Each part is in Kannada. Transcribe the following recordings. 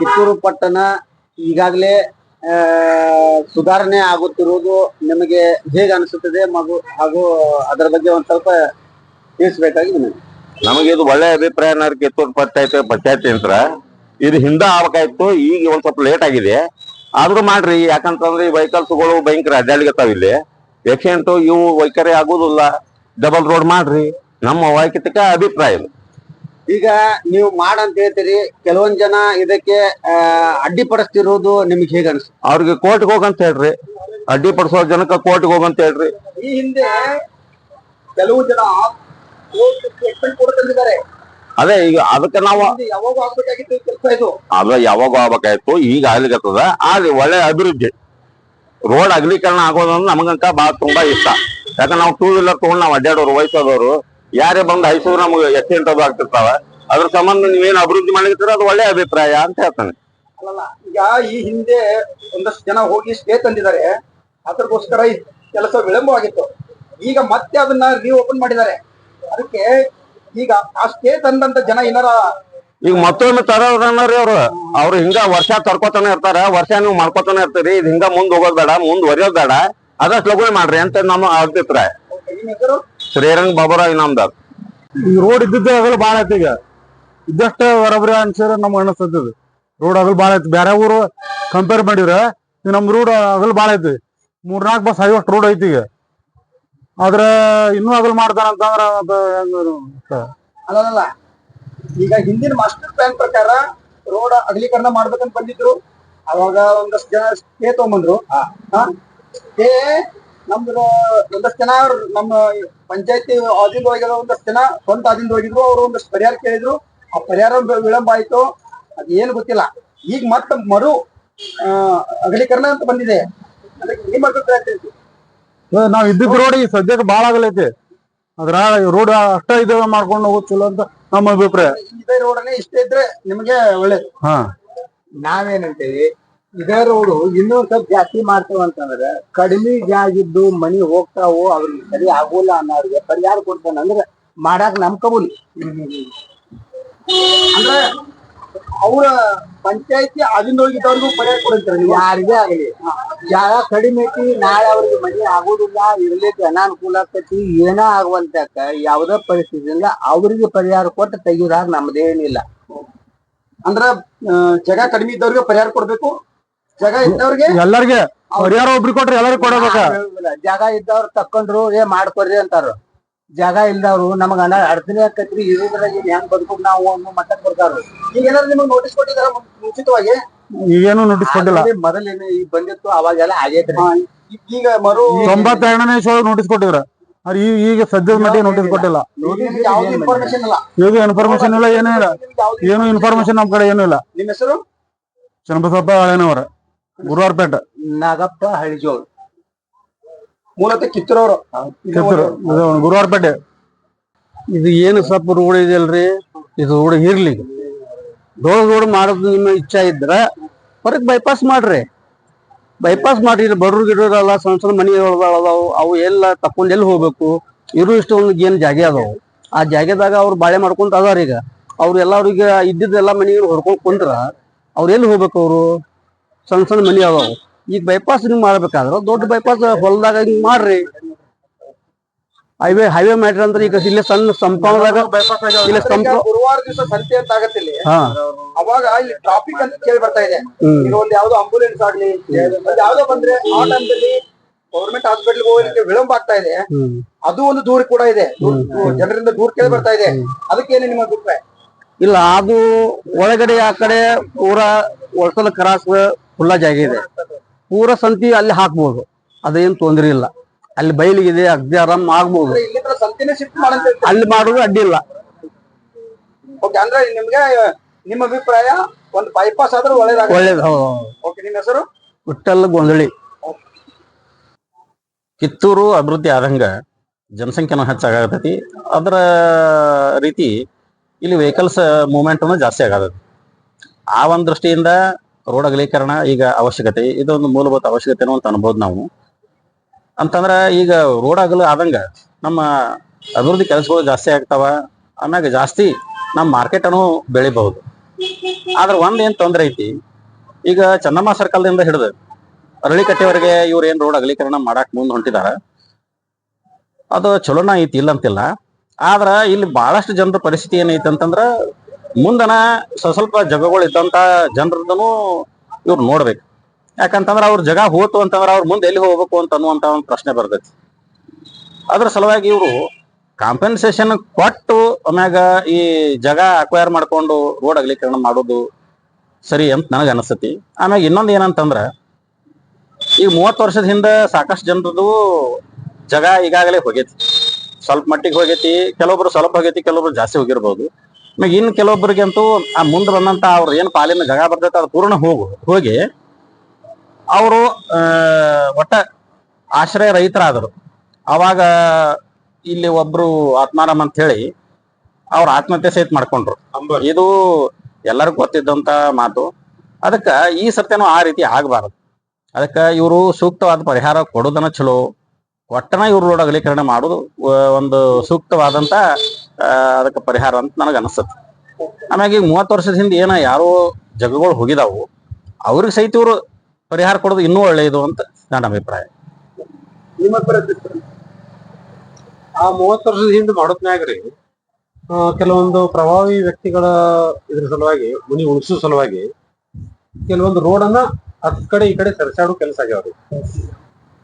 ಕಿತ್ತೂರು ಪಟ್ಟಣ ಈಗಾಗಲೇ ಸುಧಾರಣೆ ಆಗುತ್ತಿರುವುದು ನಿಮಗೆ ಹೇಗೆ ಅನಿಸುತ್ತದೆ ಮಗು ಹಾಗೂ ಅದರ ಬಗ್ಗೆ ಒಂದು ಸ್ವಲ್ಪ ತಿಳಿಸಬೇಕಾಗಿದೆ ನಿಮಗೆ? ನಮಗೆ ಇದು ಒಳ್ಳೆ ಅಭಿಪ್ರಾಯ ಕಿತ್ತೂರು ಪಂಚಾಯತ್ ಪಂಚಾಯತಿ ಯಂತ್ರ. ಇದು ಹಿಂದೆ ಆಗ್ಬೇಕಾಯ್ತು, ಈಗ ಒಂದ್ ಸ್ವಲ್ಪ ಲೇಟ್ ಆಗಿದೆ. ಆದ್ರೂ ಮಾಡ್ರಿ, ಯಾಕಂತಂದ್ರೆ ಈ ವೆಹಿಕಲ್ಸ್ಗಳು ಭಯಂಕರ ಅಡ್ಡಾಡ್ಲಿಕತ್ತಾವ ಇಲ್ಲಿ. ಆಕ್ಸಿಡೆಂಟ್ ಇವು ವೈಖರಿ ಆಗುದಿಲ್ಲ ಡಬಲ್ ರೋಡ್ ಮಾಡ್ರಿ. ನಮ್ಮ ವೈಯಕ್ತಿಕ ಅಭಿಪ್ರಾಯ ಇದು. ಈಗ ನೀವು ಮಾಡಂತ ಹೇಳ್ತೀರಿ ಕೆಲವೊಂದ್ ಜನ ಇದಕ್ಕೆ ಅಡ್ಡಿಪಡಿಸ್ತಿರೋದು ನಿಮ್ಗೆ ಹೇಗ ಅನಿಸುತ್ತೆ? ಅವ್ರಿಗೆ ಕೋರ್ಟ್ಗೆ ಹೋಗಂತ ಹೇಳ್ರಿ. ಅಡ್ಡಿಪಡಿಸೋ ಜನಕ್ಕೆ ಕೋರ್ಟ್ಗೆ ಹೋಗಂತ ಹೇಳ್ರಿ. ಈ ಹಿಂದೆ ಕೆಲವು ಜನ ಸ್ಟೇಟ್ಮೆಂಟ್ ಕೂಡ ತಂದಿದ್ದಾರೆ. ಅದೇ ಈಗ ಅದಕ್ಕೆ ನಾವು ಯಾವಾಗ ಆಗ್ಬೇಕಾಗಿತ್ತು ಕೆಲಸ ಇದು? ಅದ ಯಾವಾಗ ಆಗ್ಬೇಕಾಯ್ತು ಈಗ ಆಗ್ಲಿಕತ್ತದ. ಆದ್ರೆ ಒಳ್ಳೆ ಅಭಿವೃದ್ಧಿ. ರೋಡ್ ಅಗಲೀಕರಣ ಆಗೋದಂದ್ರೆ ನಮಗಂತ ಬಾಳ ತುಂಬಾ ಇಷ್ಟ. ಯಾಕಂದ್ರೆ ನಾವು ಟೂ ವೀಲರ್ ತಗೊಂಡ್ ನಾವು ಅಡ್ಡಾಡೋರು ವಯಸ್ಸಾದವರು. ಯಾರೇ ಬಂದು ಹೈಸೂರು ನಮ್ಗೆ ಆಕ್ಸಿಡೆಂಟ್ ಅದು ಆಗ್ತಿರ್ತಾವ. ಅದ್ರ ಸಂಬಂಧ ನೀವೇನು ಅಭಿವೃದ್ಧಿ ಮಾಡಿರ್ತೀರ ಅದು ಒಳ್ಳೆ ಅಭಿಪ್ರಾಯ ಅಂತ ಹೇಳ್ತಾನೆ. ಅಲ್ಲಲ್ಲ ಈಗ ಈ ಹಿಂದೆ ಒಂದಷ್ಟು ಜನ ಹೋಗಿ ಸ್ಟೇ ತಂದಿದ್ದಾರೆ. ಅದಕ್ಕೋಸ್ಕರ ಈ ಕೆಲಸ ವಿಳಂಬವಾಗಿತ್ತು. ಈಗ ಮತ್ತೆ ಅದನ್ನ ನೀವು ಓಪನ್ ಮಾಡಿದ್ದಾರೆ. ಅದಕ್ಕೆ ಈಗ ಆ ಸ್ಟೇ ತಂದಂತ ಜನ ಏನಾರ ಈಗ ಮತ್ತೊಮ್ಮೆ ತರೋದ್ರಿ ಅವ್ರು ಅವ್ರು ಹಿಂಗ ವರ್ಷ ತರ್ಕೋತಾನೆ ಇರ್ತಾರ ವರ್ಷ ನೀವು ಮಾಡ್ಕೋತಾನೆ ಇರ್ತೀರಿ. ಇದು ಹಿಂಗ ಮುಂದ್ ಹೋಗೋದ್ ಬೇಡ ಮುಂದ್ ಬೇಡ. ಅದಷ್ಟು ಲಘು ಮಾಡ್ರಿ ಅಂತ ನಮ್ಮ ಅಭಿಪ್ರಾಯ. ಶ್ರೀರಂಗ್ ಬಾಬುರಾವ್ ಇನಾಮದಾರ್ ಈ ರೋಡ್ ಇದ್ದಿದ್ದೇ ಆಗಲು ಬಾಳ ಐತಿ ಈಗ. ಇದ್ದಷ್ಟ ಬರಬರಿ ಅನ್ಸಿರ ನಮ್ಗೆ ಅನಿಸ್ತದ ರೋಡ್ ಆಗಲ್ ಬಾಳ ಐತಿ. ಬೇರೆ ಊರು ಕಂಪೇರ್ ಮಾಡಿದ್ರ ಈಗ ನಮ್ ರೋಡ್ ಆಗಲ್ ಬಾಳ ಐತಿ. ಮೂರ್ನಾಲ್ಕು ಬಸ್ ಐವಷ್ಟು ರೋಡ್ ಐತಿ ಈಗ. ಆದ್ರೆ ಇನ್ನೂ ಆಗಲ್ ಮಾಡ್ತಾರ ಅಂತಂದ್ರೆ ಅದ ಹೆಂಗ ಅಲ್ಲಲ್ಲ ಈಗ ಹಿಂದಿನ ಮಾಸ್ಟರ್ ಪ್ಲಾನ್ ಪ್ರಕಾರ ರೋಡ್ ಅಗಲೀಕರಣ ಮಾಡ್ಬೇಕಂತ ಬಂದಿದ್ರು. ಅವಾಗ ಒಂದಷ್ಟು ಜನ ಸ್ಟೇ ತಗೊಂಡ್ಬಂದ್ರು ಸ್ಟೇ ನಮ್ದು ಒಂದಷ್ಟು ಜನ ಅವ್ರ್ ನಮ್ಮ ಪಂಚಾಯತಿ ಆದಿಂದ ಹೋಗಿರೋ ಒಂದಷ್ಟು ಜನ ಸ್ವಂತ ಆದಿಂದ ಹೋಗಿದ್ರು ಅವರು ಒಂದಷ್ಟು ಪರಿಹಾರ ಕೇಳಿದ್ರು. ಆ ಪರಿಹಾರ ವಿಳಂಬ ಆಯ್ತು. ಅದು ಏನು ಗೊತ್ತಿಲ್ಲ. ಈಗ ಮತ್ತೆ ಮರು ಅಗಲೀಕರಣ ಅಂತ ಬಂದಿದೆ. ಅದಕ್ಕೆ ನಿಮ್ಮ ಅಭಿಪ್ರಾಯ ನಾವ್ ಇದ್ದಿದ್ ರೋಡ್ ಈಗ ಸದ್ಯಕ್ಕೆ ಬಾಳ ಆಗಲೈತಿ. ಅದ್ರ ರೋಡ್ ಅಷ್ಟ ಇದ ಮಾಡ್ಕೊಂಡು ಹೋಗೋದು ಚಲೋ ಅಂತ ನಮ್ಮ ಅಭಿಪ್ರಾಯ. ಇದೇ ರೋಡನೇ ಇಷ್ಟ ಇದ್ರೆ ನಿಮಗೆ ಒಳ್ಳೇದು. ಹಾ. ನಾವೇನಂತೀವಿ ಇದೇ ರೋಡು ಇನ್ನೂ ಸ್ವಲ್ಪ ಜಾಸ್ತಿ ಮಾಡ್ತೇವೆ ಅಂತಂದ್ರೆ ಕಡಿಮೆ ಜಾಗಿದ್ದು ಮನಿ ಹೋಗ್ತಾವು ಅವ್ರಿಗೆ ಸರಿ ಆಗೋಲ್ಲ ಅನ್ನೋರಿಗೆ ಪರಿಹಾರ ಕೊಡ್ತಾನೆ ಅಂದ್ರೆ ಮಾಡಾಕ ನಮ್ ಕಬೂಲಿ. ಅಂದ್ರೆ ಅವರ ಪಂಚಾಯತಿ ಅದನ್ನ ಹೋಗಿದ್ದವ್ರಿಗೂ ಪರಿಹಾರ ಕೊಡ್ತಾರೆ ಯಾರಿಗೇ ಆಗಲಿ. ಜಾಗ ಕಡಿಮೆ ಐತಿ ನಾಳೆ ಅವ್ರಿಗೆ ಮನಿ ಆಗೋದಿಲ್ಲ ಇರ್ಲಿಕ್ಕೆ ಅನಾನುಕೂಲ ಆಗ್ತೈತಿ ಏನೋ ಆಗುವಂತಕ್ಕ ಯಾವ್ದೇ ಪರಿಸ್ಥಿತಿಯಿಂದ ಅವರಿಗೆ ಪರಿಹಾರ ಕೊಟ್ಟು ತೆಗಿಯೋದಾಗ ನಮ್ದೇನಿಲ್ಲ. ಅಂದ್ರ ಜಾಗ ಕಡಿಮೆ ಇದ್ದವ್ರಿಗೆ ಪರಿಹಾರ ಕೊಡ್ಬೇಕು? ಜಾಗ ಇದ್ದವ್ರಿಗೆ ಎಲ್ಲರಿಗೆ. ಪರಿಹಾರ ಒಬ್ರಿಗೆ ಕೊಟ್ರೆ ಎಲ್ಲರಿಗೂ ಕೊಡಬೇಕ. ಜಾಗ ಇದ್ದವ್ರು ತಕ್ಕೊಂಡ್ರು ಏ ಮಾಡ್ಕೊಡ್ರಿ ಅಂತಾರ. ಜಾಗ ಇಲ್ದವ್ರು ನಮಗ ಅಣ್ಣ ಅಡಚಣೆ ಆಕತ್ರಿ ಇರೋದ್ರಾಗ ಹೆಂಗ್ ಬದುಕೋದ್ ನಾವು ಅನ್ನೋ ಮಟ್ಟಕ್ಕೆ ಬರ್ತಾರ ಈಗ ಏನಾದ್ರು ನಿಮಗ್ ನೋಟಿಸ್ ಕೊಟ್ಟಿದಾರ ಮುಂಚಿತವಾಗಿ? ಈಗೇನು ನೋಟಿಸ್ ಕೊಟ್ಟಿಲ್ಲ. ಮೊದಲೇನು ಈಗ ಬಂದಿತ್ತು ಅವಾಗೆಲ್ಲ ಆಗೈತ್ರಿ. ಈಗ ಮರು ತೊಂಬತ್ತೆರಡನೇ ಶೋ ನೋಟಿಸ್ ಕೊಟ್ಟಿದ್ರ ಆದ್ರೆ ಈಗ ಈಗ ಸದ್ಯದ ಮಟ್ಟಿಗೆ ನೋಟಿಸ್ ಕೊಟ್ಟಿಲ್ಲ. ಯಾವ್ದು ಇನ್ಫಾರ್ಮೇಶನ್ ಇಲ್ಲ. ಈಗ ಇನ್ಫಾರ್ಮೇಶನ್ ಇಲ್ಲ ಏನೂ ಇಲ್ಲ. ಏನು ಇನ್ಫಾರ್ಮೇಶನ್ ನಮ್ ಕಡೆ ಏನೂ ಇಲ್ಲ. ನಿಮ್ಮ ಹೆಸರು? ಚನ್ನಬಸಪ್ಪ ಹಳೇನವರ. ಗುರುವಾರಪೇಟೆ ನಾಗಪ್ಪ ಹಳಿಜೋಳ್. ಮೂಲತಃ ಕಿತ್ತೂರವರು. ಕಿತ್ತೂರು ಇದು ಗುರುವಾರಪೇಟೆ ಇದು ಏನು ಸ್ವಲ್ಪ ರೋಡ್ ಇದೆಯಲ್ರಿ? ಇದು ರೋಡ್ ಇರ್ಲಿ. ರೋಡ್ ರೋಡ್ ಮಾಡೋದು ನಿಮ್ಮ ಇಚ್ಛಾ ಇದ್ರ ಹೊರಗೆ ಬೈಪಾಸ್ ಮಾಡ್ರಿ. ಬೈಪಾಸ್ ಮಾಡ್ರಿ. ಇಲ್ಲಿ ಬಡ್ರು ಗಿಡರಲ್ಲ ಸಣ್ಣ ಸಣ್ಣ ಮನಿ ಅದಾವು ಅವು ಎಲ್ಲ ತಕ್ಕೊಂಡು ಎಲ್ಲಿ ಹೋಗ್ಬೇಕು? ಇರು ಇಷ್ಟು ಒಂದು ಏನ್ ಜಾಗೆ ಅದಾವು? ಆ ಜಾಗದಾಗ ಅವ್ರು ಬಾಳೆ ಮಾಡ್ಕೊಂತ ಅದಾರ ಈಗ. ಅವ್ರು ಎಲ್ಲರಿಗೆ ಇದ್ದಿದ್ದೆಲ್ಲ ಮನಿ ಹೊಡ್ಕೊಂಡ್ ಕುಂದ್ರ ಅವ್ರು ಎಲ್ಲಿ ಹೋಗ್ಬೇಕು ಅವರು? ಸಣ್ಣ ಸಣ್ಣ ಮನಿ ಅದಾವು. ಈಗ ಬೈಪಾಸ್ ನೀವು ಮಾಡ್ಬೇಕಾದ್ರ ದೊಡ್ಡ ಬೈಪಾಸ್ ಹೊಲದಾಗ ಹಿಂಗ್ ಮಾಡ್ರಿ. ಹೈವೇ ಹೈವೇ ಮಾಡ್ರಿ ಅಂದ್ರೆ ಈಗ ಇಲ್ಲಿ ಸಣ್ಣ ಸಂಪಾದಾಗ ಇಲ್ಲಿ ಸಂಪ ಗುರುವಾರ ದಿವಸ ಸಂತೆ ಅಂತ ಆಗತ್ತಿಲ್ಲಿ. ಅವಾಗ ಇಲ್ಲಿ ಟ್ರಾಫಿಕ್ ಅಂತ ಕೇಳಿ ಬರ್ತಾ ಇದೆ. ಈಗ ಒಂದ್ ಯಾವ್ದೋ ಆಂಬುಲೆನ್ಸ್ ಆಗ್ಲಿ ಯಾವ್ದೋ ಬಂದ್ರೆ ಆ ಟೈಮ್ದಲ್ಲಿ ಗೌರ್ಮೆಂಟ್ ಹಾಸ್ಪಿಟಲ್ ಹೋಗ್ಲಿಕ್ಕೆ ವಿಳಂಬ ಆಗ್ತಾ ಇದೆ. ಅದು ಒಂದು ದೂರ ಕೂಡ ಇದೆ. ಜನರಿಂದ ದೂರ ಕೇಳಿ ಬರ್ತಾ ಇದೆ. ಅದಕ್ಕೇನೆ ನಿಮ್ಮ ಅಭಿಪ್ರಾಯ? ಇಲ್ಲ ಅದು ಒಳಗಡೆ ಆ ಕಡೆ ಪೂರಾ ಒಳಸಲ ಕ್ರಾಸ್ ಖುಲ್ಲಾ ಜಾಗ ಇದೆ. ಪೂರ ಸಂತಿ ಅಲ್ಲಿ ಹಾಕ್ಬೋದು. ಅದೇನ್ ತೊಂದ್ರೆ ಇಲ್ಲ. ಅಲ್ಲಿ ಬಯಲಿಗಿದೆ ಅಗ್ದಿ ಆರಾಮ್ ಆಗ್ಬೋದು. ಅಲ್ಲಿ ಮಾಡೋದು ಅಡ್ಡಿ ಇಲ್ಲ. ಓಕೆ ಅಂದ್ರೆ ನಿಮ್ಗೆ ನಿಮ್ಮ ಅಭಿಪ್ರಾಯ ಒಂದು ಬೈಪಾಸ್ ಆದ್ರೆ ಒಳ್ಳೇದಾಗ ಒಳ್ಳೇದು ಓಕೆ ನಿಮ್ಮ ಹೆಸರು? ವಿಠಲ್ ಗೊಂದಳಿ. ಕಿತ್ತೂರು ಅಭಿವೃದ್ಧಿ ಆದಂಗ ಜನಸಂಖ್ಯೆನೂ ಹೆಚ್ಚಾಗತೈತಿ. ಅದರ ರೀತಿ ಇಲ್ಲಿ ವೆಹಿಕಲ್ಸ್ ಮೂವ್ಮೆಂಟ್ ಜಾಸ್ತಿ ಆಗತೈತಿ. ಆ ಒಂದು ದೃಷ್ಟಿಯಿಂದ ರೋಡ್ ಅಗಲೀಕರಣ ಈಗ ಅವಶ್ಯಕತೆ, ಇದೊಂದು ಮೂಲಭೂತ ಅವಶ್ಯಕತೆ ಅಂತ ಅನ್ಬೋದು ನಾವು. ಅಂತಂದ್ರ ಈಗ ರೋಡ್ ಅಗಲ ಆದಂಗ ನಮ್ಮ ಅಭಿವೃದ್ಧಿ ಕೆಲಸಗಳು ಜಾಸ್ತಿ ಆಗ್ತಾವ, ಆಮ್ಯಾಗ ಜಾಸ್ತಿ ನಮ್ಮ ಮಾರ್ಕೆಟ್ ಅನ್ನು ಬೆಳಿಬಹುದು. ಆದ್ರೆ ಒಂದ್ ಏನ್ ತೊಂದರೆ ಐತಿ, ಈಗ ಚನ್ನಮ್ಮ ಸರ್ಕಲ್ದಿಂದ ಹಿಡಿದು ಅರಳಿಕಟ್ಟೆವರೆಗೆ ಇವ್ರು ಏನ್ ರೋಡ್ ಅಗಲೀಕರಣ ಮಾಡಾಕ ಮುಂದ್ ಹೊಂಟಿದಾರ, ಅದು ಚಲೋನ ಐತಿ ಇಲ್ಲ ಅಂತಿಲ್ಲ ಆದ್ರ ಇಲ್ಲಿ ಬಹಳಷ್ಟು ಜನರ ಪರಿಸ್ಥಿತಿ ಏನೈತಿ ಅಂತಂದ್ರ ಮುಂದನ ಸ್ವಸ್ವಲ್ಪ ಜಗಗಳು ಇದ್ದಂತ ಜನರದನು ಇವ್ರು ನೋಡ್ಬೇಕು. ಯಾಕಂತಂದ್ರ ಅವ್ರ ಜಗ ಹೋತು ಅಂತಂದ್ರ ಅವ್ರ ಮುಂದೆ ಎಲ್ಲಿ ಹೋಗ್ಬೇಕು ಅಂತ ಅನ್ನುವಂತ ಒಂದು ಪ್ರಶ್ನೆ ಬರ್ತೈತಿ. ಅದ್ರ ಸಲುವಾಗಿ ಇವರು ಕಾಂಪೆನ್ಸೇಷನ್ ಕೊಟ್ಟು ಆಮ್ಯಾಗ ಈ ಜಗ ಅಕ್ವೈರ್ ಮಾಡ್ಕೊಂಡು ರೋಡ್ ಅಗಲೀಕರಣ ಮಾಡೋದು ಸರಿ ಅಂತ ನನಗೆ ಅನಿಸ್ತತಿ. ಆಮ್ಯಾಗ ಇನ್ನೊಂದು ಏನಂತಂದ್ರ ಈಗ ಮೂವತ್ತು ವರ್ಷದ ಹಿಂದೆ ಸಾಕಷ್ಟು ಜನರದು ಜಗ ಈಗಾಗಲೇ ಹೋಗೈತಿ. ಸ್ವಲ್ಪ ಮಟ್ಟಿಗೆ ಹೋಗೈತಿ, ಕೆಲವೊಬ್ರು ಸ್ವಲ್ಪ ಹೋಗೈತಿ, ಕೆಲವೊಬ್ರು ಜಾಸ್ತಿ ಹೋಗಿರ್ಬೋದು. ಆಮ್ಯಾಗ ಇನ್ನು ಕೆಲವೊಬ್ಬರಿಗೆ ಅಂತೂ ಆ ಮುಂದೆ ಬಂದಂತ ಅವ್ರ ಏನು ಪಾಲಿನ ಜಗ ಬರ್ತೈತೆ ಅದು ಪೂರ್ಣ ಹೋಗು ಹೋಗಿ ಅವರು ಒಟ್ಟ ಆಶ್ರಯ ರಹಿತರಾದರು ಅವಾಗ ಇಲ್ಲಿ ಒಬ್ರು ಆತ್ಮಾರಾಮ್ ಅಂತ ಹೇಳಿ ಅವ್ರ ಆತ್ಮಹತ್ಯೆ ಸಹಿತ ಮಾಡ್ಕೊಂಡ್ರು. ಇದು ಎಲ್ಲರಿಗೂ ಗೊತ್ತಿದ್ದಂತ ಮಾತು. ಅದಕ್ಕ ಈ ಸತ್ಯನೂ ಆ ರೀತಿ ಆಗಬಾರದು. ಅದಕ್ಕ ಇವರು ಸೂಕ್ತವಾದ ಪರಿಹಾರ ಕೊಡೋದನ್ನ ಚಲೋ ಒಟ್ಟನ ಇವ್ರು ರೋಡ್ ಅಗಲೀಕರಣ ಮಾಡೋದು ಒಂದು ಸೂಕ್ತವಾದಂತ ಅದಕ್ಕೆ ಪರಿಹಾರ ಅಂತ ನನಗೆ ಅನಿಸ್ತದೆ ಆಮ್ಯಾಗ ಈಗ ಮೂವತ್ತು ವರ್ಷದ ಹಿಂದೆ ಏನ ಯಾರೋ ಜಗಗಳು ಹೋಗಿದಾವು. ಅವ್ರಿಗೆ ಸಹಿತ ಇವರು ಪರಿಹಾರ ಕೊಡೋದು ಇನ್ನೂ ಒಳ್ಳೆಯದು ಅಂತ ನನ್ನ ಅಭಿಪ್ರಾಯ. ನಿಮ್ಮ ಆ ಮೂವತ್ತು ವರ್ಷದ ಹಿಂದೆ ಮಾಡೋದ್ನ್ಯಾಗ ರೀ ಕೆಲವೊಂದು ಪ್ರಭಾವಿ ವ್ಯಕ್ತಿಗಳ ಇದ್ರ ಸಲುವಾಗಿ, ಮುನಿ ಉಳಿಸೋ ಸಲುವಾಗಿ ಕೆಲವೊಂದು ರೋಡನ್ನ ಅದ್ ಕಡೆ ಈ ಕಡೆ ಸರಿಸಾಡೋ ಕೆಲಸ ಆಗ್ಯಾವ್ರಿ.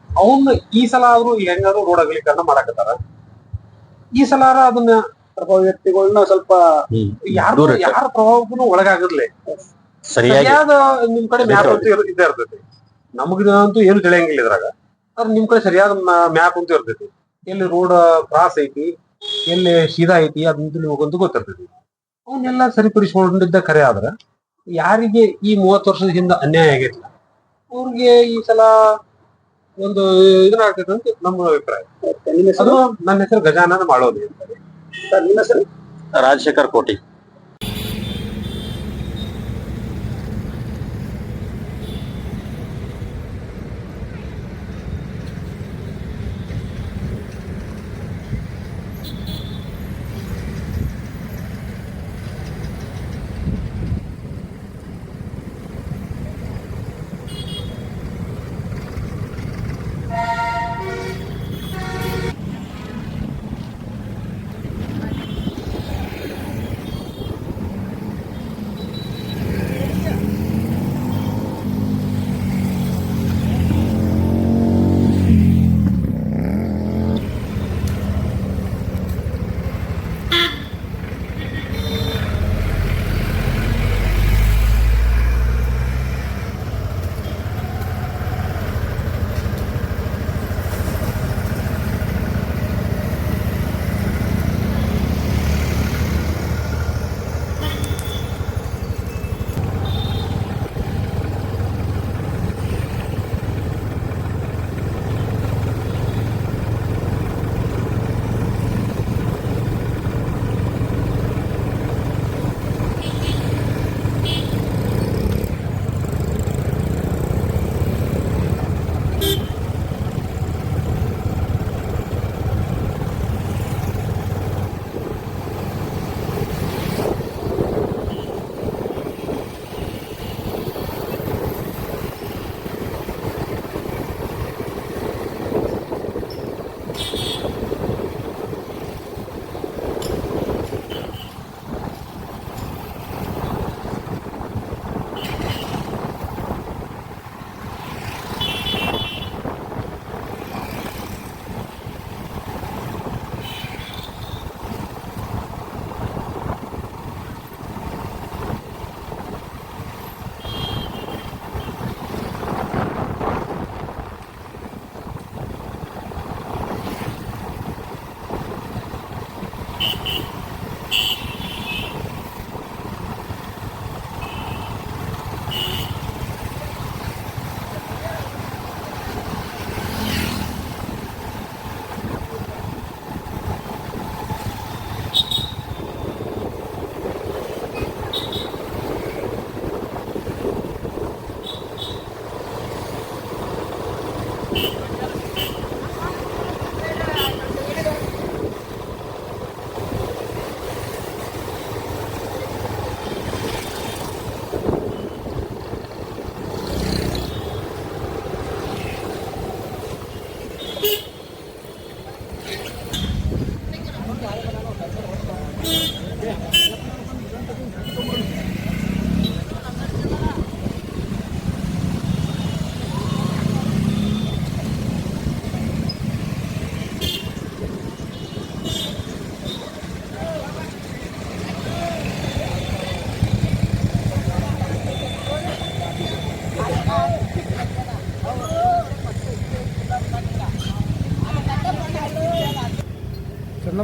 ಅವನ್ನ ಈ ಸಲ ಆದ್ರೂ ಹೆಂಗಾದ್ರು ರೋಡ್ ಅಗಲೀಕರಣ ಮಾಡಾಕತ್ತಾರ. ಈ ಸಲ ಅದನ್ನ ಪ್ರಭಾವಿ ವ್ಯಕ್ತಿಗಳನ್ನ ಸ್ವಲ್ಪ ಯಾರು ದೂರ ಇಟ್ಟ. ಯಾರ ಪ್ರಭಾವಕ್ಕೂ ಒಳಗಾಗದ್ಲೆ ಸರಿಯಾಗಿ ಸರಿಯಾದ ನಿಮ್ ಕಡೆ ಮ್ಯಾಪ್ ಅಂತೂ ಇರ್- ಇದ್ದೇ ಇರ್ತೈತಿ. ನಮಗಂತೂ ಏನು ತಿಳಿಯಂಗಿಲ್ಲ ಇದ್ರಾಗ. ಆದ್ರೆ ನಿಮ್ ಕಡೆ ಸರಿಯಾದ ಮ್ಯಾಪ್ ಅಂತೂ ಇರ್ತೈತಿ. ಎಲ್ಲಿ ರೋಡ್ ಕ್ರಾಸ್ ಐತಿ ಎಲ್ಲಿ ಸೀದಾ ಐತಿ ಅದಂತೂ ನಿಮಗಂತೂ ಗೊತ್ತಿರ್ತೈತಿ. ಅವನ್ನೆಲ್ಲ ಸರಿಪಡಿಸಿಕೊಂಡಿದ್ದ ಕರೆ ಆದ್ರೆ ಯಾರಿಗೆ ಈ ಮೂವತ್ತು ವರ್ಷದ ಹಿಂದೆ ಅನ್ಯಾಯ ಆಗೈತಿ ಅವ್ರಿಗೆ ಈ ಸಲ ಒಂದು ಇದನ್ನ ಆಗ್ತೈತೆ ಅಂತ ನಮ್ಮ ಅಭಿಪ್ರಾಯ. ನಿಮ್ಮ ಹೆಸರು? ಅದು ನನ್ನ ಹೆಸರು ಗಜಾನನ ಮಾಡೋದು ಸರ್ ನಿಮ್ಮ ಹೆಸರು ರಾಜಶೇಖರ್ ಕೋಟಿ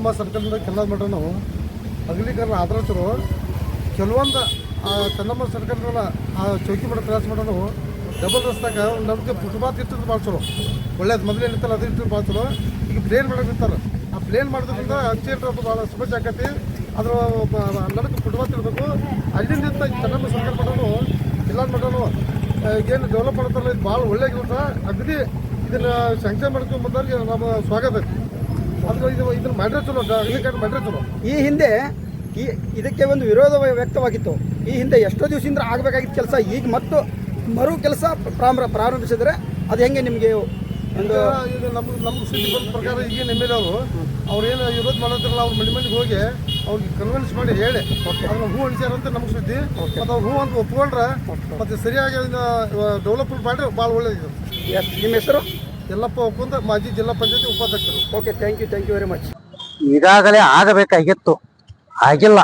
ಚೆನ್ನಮ್ಮ ಸರ್ಕಲ್ನಿಂದ ಕೆಲವು ಮಠನು ಅಗಲೀಕರಣ ಆದ್ರ ಕೆಲವೊಂದು, ಆ ಚೆನ್ನಮ್ಮ ಸರ್ಕಲ್ನ ಆ, ಚೌಕಿ ಮಠ ಕ್ರಾಸ್ ಮಾಡೋನು ಡಬಲ್ ರಸ್ತಾಗ ನಮಗೆ ಫುಟ್ಪಾತ್ ಇಟ್ಟಿದ್ದು ಭಾಳ ಚಲೋ ಒಳ್ಳೇದು ಮೊದಲು ಏನಿತ್ತಲ್ಲ ಅದು ಇಟ್ಟಿದ್ದು ಭಾಳ ಚಲೋ ಈಗ ಪ್ಲೇನ್ ಮಾಡೋಕ್ಕಿರ್ತಾರೆ ಆ ಪ್ಲೇನ್ ಮಾಡೋದ್ರಿಂದ ಅಚ್ಚೇಟ್ರ್ ಅದು ಭಾಳ ಸುಭಜ ಆಕತಿ ಅದ್ರ ನಡಕ್ಕೆ ಫುಟ್ಪಾತ್ ಇರಬೇಕು. ಅಲ್ಲಿಂದ ಚೆನ್ನಮ್ಮ ಸರ್ಕಲ್ ಮಠನು ಜಿಲ್ಲಾ ಮಠನು ಏನು ಡೆವಲಪ್ ಮಾಡ್ತಾರಲ್ಲ ಇದು ಭಾಳ ಒಳ್ಳೆ ಕೆಲಸ. ಅಗದಿ ಇದನ್ನು ಸ್ಯಾಂಕ್ಷನ್ ಮಾಡ್ಕೊಂಡು ಬಂದವ್ರಿಗೆ ನಮ್ಮ ಸ್ವಾಗತ. ಐತಿ ಈ ಹಿಂದೆ ಈ ಇದಕ್ಕೆ ಒಂದು ವಿರೋಧ ವ್ಯಕ್ತವಾಗಿತ್ತು. ಈ ಹಿಂದೆ ಎಷ್ಟೋ ದಿವಸದಿಂದ ಆಗಬೇಕಾಗಿದ್ದ ಕೆಲಸ ಈಗ ಮತ್ತು ಮರು ಕೆಲಸ ಪ್ರಾರಂಭ ಪ್ರಾರಂಭಿಸಿದ್ರೆ ಅದು ಹೆಂಗೆ ನಿಮಗೆ ಒಂದು ನಮ್ಗೆ ನಮ್ಗೆ ಸುದ್ದಿ ಬಂದ ಪ್ರಕಾರ ಈಗೇನು ಎಂ ಎಲ್ ಅವರು ಅವ್ರೇನು ವಿರೋಧ ಮಾಡೋದ್ರಲ್ಲ ಅವ್ರ ಮನೆ ಮನೆಗೆ ಹೋಗಿ ಅವ್ರಿಗೆ ಕನ್ವಿನ್ಸ್ ಮಾಡಿ ಹೇಳಿ. ಅದನ್ನ ಹೂ ಅಣಿಸ್ಯಾರಂತ ನಮ್ಗೆ ಸುದ್ದಿ. ಮತ್ತು ಅವ್ರು ಹೂ ಅಂತ ಒಪ್ಕೊಂಡ್ರೆ ಮತ್ತೆ ಸರಿಯಾಗಿ ಡೆವಲಪ್ಮೆಂಟ್ ಮಾಡಿದ್ರೆ ಭಾಳ ಒಳ್ಳೇದು ಎಸ್ ನಿಮ್ಮ ಹೆಸರು? ಎಲ್ಲಪ್ಪ ಒಪ್ಪಂದ ಮಾಜಿ ಜಿಲ್ಲಾ ಪಂಚಾಯತಿ ಉಪಾಧ್ಯಕ್ಷರು. Okay thank you thank you very much ಈಗಾಗಲೇ ಆಗಬೇಕಾಗಿತ್ತು. ಆಗಿಲ್ಲ.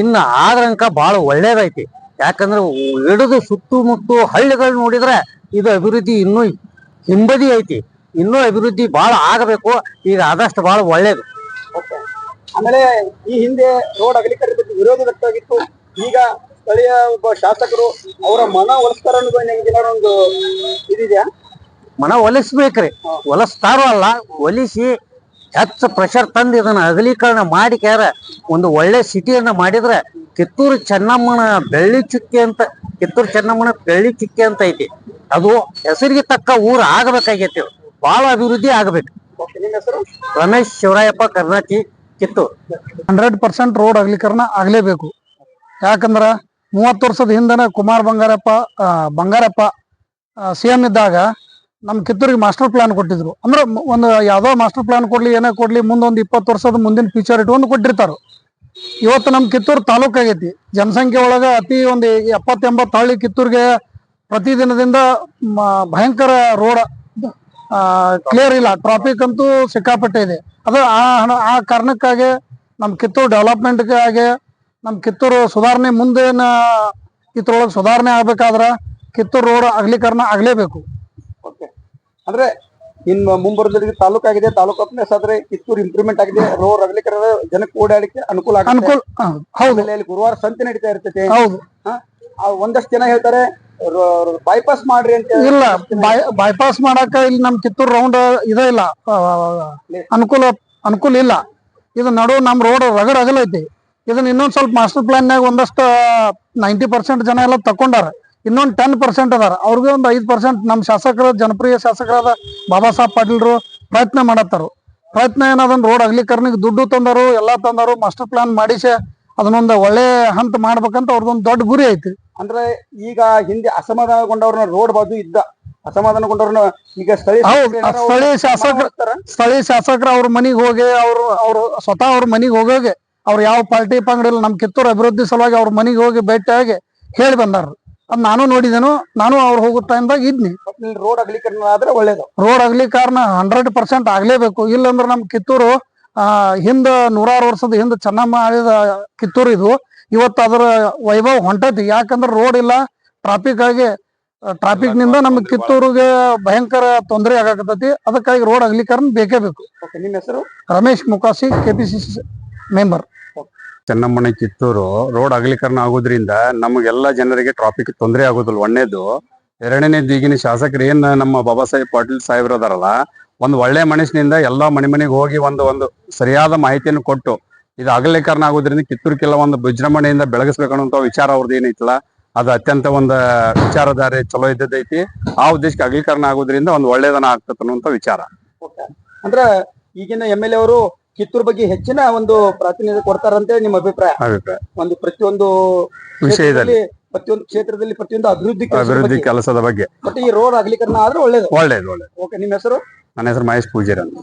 ಇನ್ನು ಆದ್ರಂಕ ಬಹಳ ಒಳ್ಳೇದೈತಿ. ಯಾಕಂದ್ರೆ ಹಿಡಿದು ಸುತ್ತಮುತ್ತ ಹಳ್ಳಿಗಳು ನೋಡಿದ್ರೆ ಇದು ಅಭಿವೃದ್ಧಿ ಇನ್ನೂ ಹಿಂಬದಿ ಐತಿ. ಇನ್ನೂ ಅಭಿವೃದ್ಧಿ ಬಹಳ ಆಗಬೇಕು. ಈಗ ಆದಷ್ಟು ಬಹಳ ಒಳ್ಳೇದು. ಆಮೇಲೆ ಈ ಹಿಂದೆ ರೋಡ್ ಅಗಲೀಕರಣ ಬಗ್ಗೆ ವಿರೋಧ ವ್ಯಕ್ತವಾಗಿತ್ತು. ಈಗ ಸ್ಥಳೀಯ ಒಬ್ಬ ಶಾಸಕರು ಅವರ ಮನ ಒಲಿಸ್ತಾರ ಅನ್ನೋದು ಒಂದು ಇದಿದೆಯಾ? ಮನ ಒಲಿಸ್ಬೇಕ್ರಿ. ಒಲಿಸ್ತಾರೋ ಅಲ್ಲ ಒಲಿಸಿ ಹೆಚ್ಚು ಪ್ರೆಷರ್ ತಂದು ಇದನ್ನ ಅಗಲೀಕರಣ ಮಾಡಿ ಕ್ಯಾರ ಒಂದು ಒಳ್ಳೆ ಸಿಟಿಯನ್ನ ಮಾಡಿದ್ರೆ ಕಿತ್ತೂರು ಚೆನ್ನಮ್ಮನ ಬೆಳ್ಳಿ ಚುಕ್ಕಿ ಅಂತ ಕಿತ್ತೂರು ಚೆನ್ನಮ್ಮನ ಬೆಳ್ಳಿ ಚುಕ್ಕಿ ಅಂತ ಐತಿ. ಅದು ಹೆಸರಿಗೆ ತಕ್ಕ ಊರು ಆಗಬೇಕಾಗೈತಿ. ಬಹಳ ಅಭಿವೃದ್ಧಿ ಆಗಬೇಕು. ನಿಮ್ಮ ಹೆಸರು? Ramesh Shivarayappa Karnati Kittur. Hundred percent road ಅಗಲೀಕರಣ ಆಗಲೇಬೇಕು. ಯಾಕಂದ್ರ ಮೂವತ್ತು ವರ್ಷದ ಹಿಂದನ ಕುಮಾರ್ ಬಂಗಾರಪ್ಪ ಬಂಗಾರಪ್ಪ ಸಿ ಎಂ ಇದ್ದಾಗ ನಮ್ಮ ಕಿತ್ತೂರಿಗೆ ಮಾಸ್ಟರ್ ಪ್ಲಾನ್ ಕೊಟ್ಟಿದ್ರು. ಅಂದ್ರೆ ಒಂದು ಯಾವ್ದೋ ಮಾಸ್ಟರ್ ಪ್ಲಾನ್ ಕೊಡ್ಲಿ, ಏನೇ ಕೊಡ್ಲಿ, ಮುಂದೊಂದು ಇಪ್ಪತ್ತು ವರ್ಷದ ಮುಂದಿನ ಫ್ಯೂಚರ್ ಇಟ್ಕೊಂಡು ಕೊಟ್ಟಿರ್ತಾರ. ಇವತ್ತು ನಮ್ಮ ಕಿತ್ತೂರು ತಾಲೂಕು ಆಗೈತಿ. ಜನಸಂಖ್ಯೆ ಒಳಗ ಅತಿ ಒಂದು ಎಪ್ಪತ್ತೆಂಬತ್ತು ಹಳ್ಳಿ ಕಿತ್ತೂರಿಗೆ ಪ್ರತಿದಿನದಿಂದ ಭಯಂಕರ ರೋಡ್ ಕ್ಲಿಯರ್ ಇಲ್ಲ. ಟ್ರಾಫಿಕ್ ಅಂತೂ ಸಿಕ್ಕಾಪಟ್ಟೆ ಇದೆ. ಅದು ಆ ಹಣ ಕಾರಣಕ್ಕಾಗಿ ನಮ್ಮ ಕಿತ್ತೂರು ಡೆವಲಪ್ಮೆಂಟ್ಗಾಗಿ ನಮ್ಮ ಕಿತ್ತೂರು ಸುಧಾರಣೆ ಮುಂದೇನ ಇದ್ರೊಳಗೆ ಸುಧಾರಣೆ ಆಗ್ಬೇಕಾದ್ರ ಕಿತ್ತೂರು ರೋಡ್ ಅಗಲೀಕರಣ ಆಗಲೇಬೇಕು. ಅಂದ್ರೆ ಇನ್ ಮುಂಬರೋದ್ರಿಗೆ ತಾಲೂಕ್ ಆಗಿದೆ ತಾಲೂಕು ಆದ್ರೆ ಕಿತ್ತೂರು ಇಂಪ್ರೂವ್ಮೆಂಟ್ ಆಗಿದೆ. ರೋಡ್ ಅಗಲೀಕರಣ ಜನಕ್ಕೆ ಓಡಾಡಕ್ಕೆ ಅನುಕೂಲ ಆಗುತ್ತೆ. ಅನುಕೂಲ ಹೌದು. ಇಲ್ಲಿ ಗುರುವಾರ ಸಂತೆ ನಡೀತಾ ಇರ್ತೈತೆ. ಹೌದು. ಒಂದಷ್ಟು ಜನ ಹೇಳ್ತಾರೆ ಬೈಪಾಸ್ ಮಾಡ್ರಿ ಅಂತ ಇಲ್ಲ ಬೈಪಾಸ್ ಮಾಡಾಕ ಇಲ್ಲಿ ನಮ್ ಕಿತ್ತೂರು ರೌಂಡ್ ಇದೇ ಇಲ್ಲ. ಅನುಕೂಲ ಅನುಕೂಲ ಇಲ್ಲ. ಇದು ನಡು ನಮ್ ರೋಡ್ ರಗಡ್ ಅಗಲೈತಿ. ಇದನ್ನ ಇನ್ನೊಂದ್ ಸ್ವಲ್ಪ ಮಾಸ್ಟರ್ ಪ್ಲಾನ್ ನಾಗ ಒಂದಷ್ಟು ನೈಂಟಿ ಪರ್ಸೆಂಟ್ ಜನ ಎಲ್ಲ ತಕೊಂಡಾರ. ಇನ್ನೊಂದ್ ಟೆನ್ ಪರ್ಸೆಂಟ್ ಅದಾರ. ಅವ್ರಿಗೆ ಒಂದು ಐದು ಪರ್ಸೆಂಟ್ ನಮ್ಮ ಶಾಸಕರ ಜನಪ್ರಿಯ ಶಾಸಕರಾದ ಬಾಬಾ ಸಾಹೇಬ್ ಪಾಟೀಲ್ರು ಪ್ರಯತ್ನ ಮಾಡತ್ತಾರು. ಪ್ರಯತ್ನ ಏನದನ್ ರೋಡ್ ಅಗಲೀಕರಣಕ್ಕೆ ದುಡ್ಡು ತಂದರು ಎಲ್ಲಾ ತಂದರು ಮಾಸ್ಟರ್ ಪ್ಲಾನ್ ಮಾಡಿಸಿ ಅದನ್ನೊಂದು ಒಳ್ಳೆ ಹಂತ ಮಾಡ್ಬೇಕಂತ ಅವ್ರದೊಂದು ದೊಡ್ಡ ಗುರಿ ಐತಿ ಅಂದ್ರೆ ಈಗ ಹಿಂದೆ ಅಸಮಾಧಾನಗೊಂಡವ್ರನ್ನ ರೋಡ್ ಬಾಜು ಇದ್ದ ಅಸಮಾಧಾನಗೊಂಡವ್ರನ್ನ ಈಗ ಸ್ಥಳೀಯ ಸ್ಥಳೀಯ ಶಾಸಕರು? ಸ್ಥಳೀಯ ಶಾಸಕರು ಅವ್ರ ಮನೆಗೆ ಹೋಗಿ ಅವ್ರು ಅವ್ರು ಸ್ವತಃ ಅವ್ರ ಮನೆಗೆ ಹೋಗೋಗೆ ಅವ್ರು ಯಾವ ಪಾರ್ಟಿ ಪಂಗಡಿಲ್ಲ ನಮ್ಮ ಕಿತ್ತೂರು ಅಭಿವೃದ್ಧಿ ಸಲುವಾಗಿ ಅವ್ರ ಮನೆಗೆ ಹೋಗಿ ಭೇಟಿಯಾಗಿ ಹೇಳಿ ಬಂದಾರ ಅದ್ ನಾನು ನೋಡಿದೆನು ನಾನು ಅವ್ರು ಹೋಗೋ ಟೈಮ್ದಾಗ ಇದ್ನಿ. ರೋಡ್ ಅಗಲೀಕರಣ ಆದ್ರೆ ಒಳ್ಳೇದು. ರೋಡ್ ಅಗಲೀಕರಣ ಹಂಡ್ರೆಡ್ ಪರ್ಸೆಂಟ್ ಆಗ್ಲೇಬೇಕು. ಇಲ್ಲಂದ್ರೆ ನಮ್ ಕಿತ್ತೂರು ಆ ಹಿಂದ ನೂರಾರು ವರ್ಷದ ಹಿಂದ ಚೆನ್ನಮ್ಮ ಆಳಿದ ಕಿತ್ತೂರು ಇದು. ಇವತ್ತು ಅದರ ವೈಭವ ಹೊಂಟತಿ. ಯಾಕಂದ್ರೆ ರೋಡ್ ಇಲ್ಲ ಟ್ರಾಫಿಕ್ ಆಗಿ ಟ್ರಾಫಿಕ್ನಿಂದ ನಮ್ ಕಿತ್ತೂರಿಗೆ ಭಯಂಕರ ತೊಂದರೆ ಆಗಾಕತ್ತೈತಿ. ಅದಕ್ಕಾಗಿ ರೋಡ್ ಅಗಲೀಕರಣ ಬೇಕೇ ಬೇಕು. ನಿಮ್ಮ ಹೆಸರು? ರಮೇಶ್ ಮುಕಾಸಿ ಕೆಪಿಸಿಸಿ ಮೆಂಬರ್ ಚೆನ್ನಮ್ಮನೆ ಕಿತ್ತೂರು ರೋಡ್ ಅಗಲೀಕರಣ ಆಗೋದ್ರಿಂದ ನಮಗೆಲ್ಲ ಜನರಿಗೆ ಟ್ರಾಫಿಕ್ ತೊಂದರೆ ಆಗೋದಿಲ್ಲ. ಒಂದೇದು, ಎರಡನೇದು ಈಗಿನ ಶಾಸಕರು ಏನ್ ನಮ್ಮ ಬಾಬಾ ಸಾಹೇಬ್ ಪಾಟೀಲ್ ಸಾಹೇಬ್ರು ಅದಾರಲ್ಲ, ಒಂದು ಒಳ್ಳೆ ಮನುಷ್ಯನಿಂದ ಎಲ್ಲಾ ಮನೆ ಮನೆಗೆ ಹೋಗಿ ಒಂದು ಒಂದು ಸರಿಯಾದ ಮಾಹಿತಿಯನ್ನು ಕೊಟ್ಟು ಇದು ಅಗಲೀಕರಣ ಆಗೋದ್ರಿಂದ ಕಿತ್ತೂರ್ಕೆಲ್ಲ ಒಂದು ವಿಜೃಂಭಣೆಯಿಂದ ಬೆಳಗಿಸ್ಬೇಕನ್ನುವಂತ ವಿಚಾರ ಅವ್ರದ್ದು ಏನೈತಲ್ಲ, ಅದು ಅತ್ಯಂತ ಒಂದು ವಿಚಾರಧಾರೆ ಚಲೋ ಇದ್ದದೈತಿ ಆ ಉದ್ದೇಶಕ್ಕೆ ಅಗಲೀಕರಣ ಆಗೋದ್ರಿಂದ ಒಂದು ಒಳ್ಳೇದನ ಆಗ್ತದೆ ಅನ್ನುವಂತ ವಿಚಾರ. ಅಂದ್ರೆ ಈಗಿನ ಎಂ ಎಲ್ ಎ ಅವರು ಕಿತ್ತೂರು ಬಗ್ಗೆ ಹೆಚ್ಚಿನ ಒಂದು ಪ್ರಾತಿನಿಧ್ಯ ಕೊಡ್ತಾರಂತೆ ನಿಮ್ಮ ಅಭಿಪ್ರಾಯ. ಅಭಿಪ್ರಾಯ. ಒಂದು ಪ್ರತಿಯೊಂದು ವಿಷಯದಲ್ಲಿ. ಪ್ರತಿಯೊಂದು ಕ್ಷೇತ್ರದಲ್ಲಿ ಪ್ರತಿಯೊಂದು ಅಭಿವೃದ್ಧಿ ಕೆಲ್ಸದ ಅಭಿವೃದ್ಧಿ ಬಗ್ಗೆ. ಕೆಲಸದ ಬಗ್ಗೆ. ಮತ್ತೆ ಈ ರೋಡ್ ಅಗಲೀಕರಣ ಆದ್ರೆ ಒಳ್ಳೇದು. ಒಳ್ಳೇದು ಒಳ್ಳೇದು. ಓಕೆ ನಿಮ್ಮ ಹೆಸರು? ನನ್ನ ಹೆಸರು ಮಹೇಶ್ ಪೂಜಾರಿ ಅಂತ.